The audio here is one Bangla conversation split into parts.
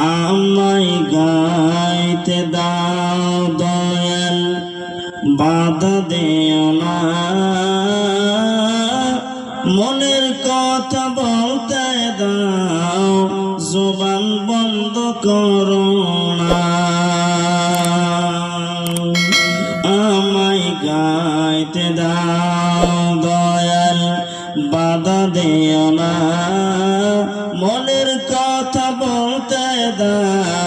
আমায় গাইতে দাও দয়াল, বাধা দিও না। মনের কথা বলতে দাও, জোবান বন্ধ করো না। আমায় গাইতে দাও দয়াল, বাধা দিও না।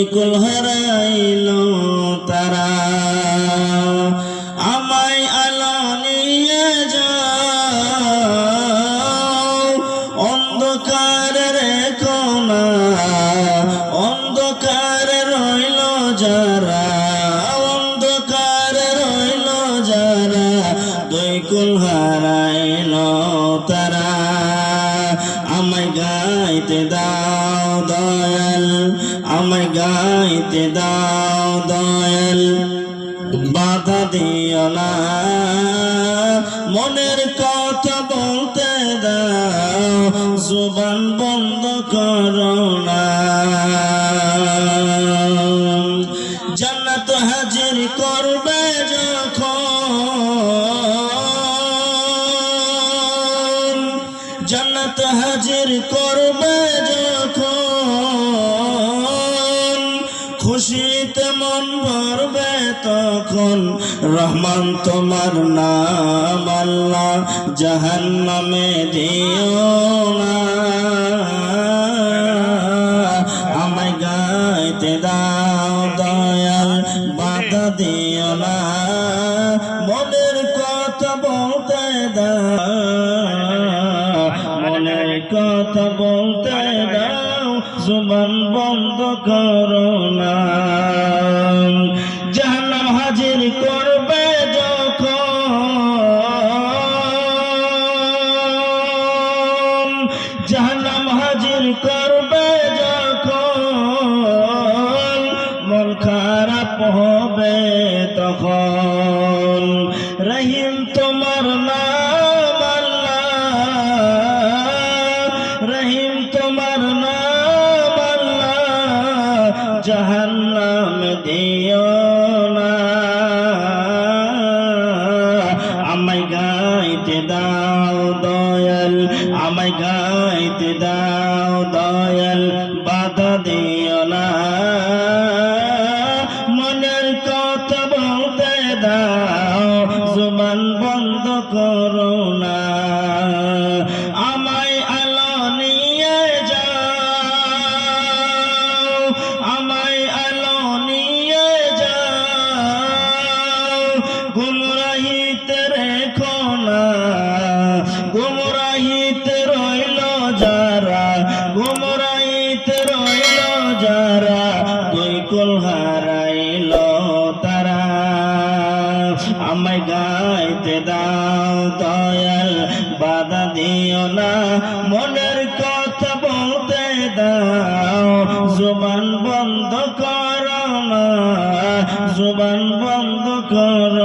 দৈকুল হারাইল তারা। আমায় আলো নিয়ে যাও। অন্ধকারে রেখো না অন্ধকারে রইল যারা। অন্ধকারে রইল যারা দৈকুল হারাইল তারা। আমায় গাইতে দাও দয়াল, আমায় গাইতে দাও দয়াল। বাধা দিও না, মনের কথা বলতে দাও, জুবান বন্ধ করো না। জান্নাত হাজির করবে যখন জান্নাত হাজির করবে যখন, খুশিতে মন ভরবে তখন, রহমান তোমার নাম আল্লাহ জাহান নামে দিও না। আমায় গাইতে দাও দয়াল, বাধা দিও না। বলতে দাও জুবান বন্ধ করো না। জাহান্নাম হাজির করবে যখন। জাহান্নাম হাজির করবে যখন। মন খারাপ হবে তখন। রহিম জাহান্নাম দিও না। আমায় গাইতে দাও দয়াল, আমায় গাইতে দাও দয়াল, বাধা দিও না। মনের কথা বলতে দাও, জুবান বন্ধ করো না। দুই কুল হারাইল তারা। আমায় গাইতে দাও দয়াল, বাধা দিও না, মনের কথা বলতে দাও। জুবান বন্ধ কর না জুবান বন্ধ করো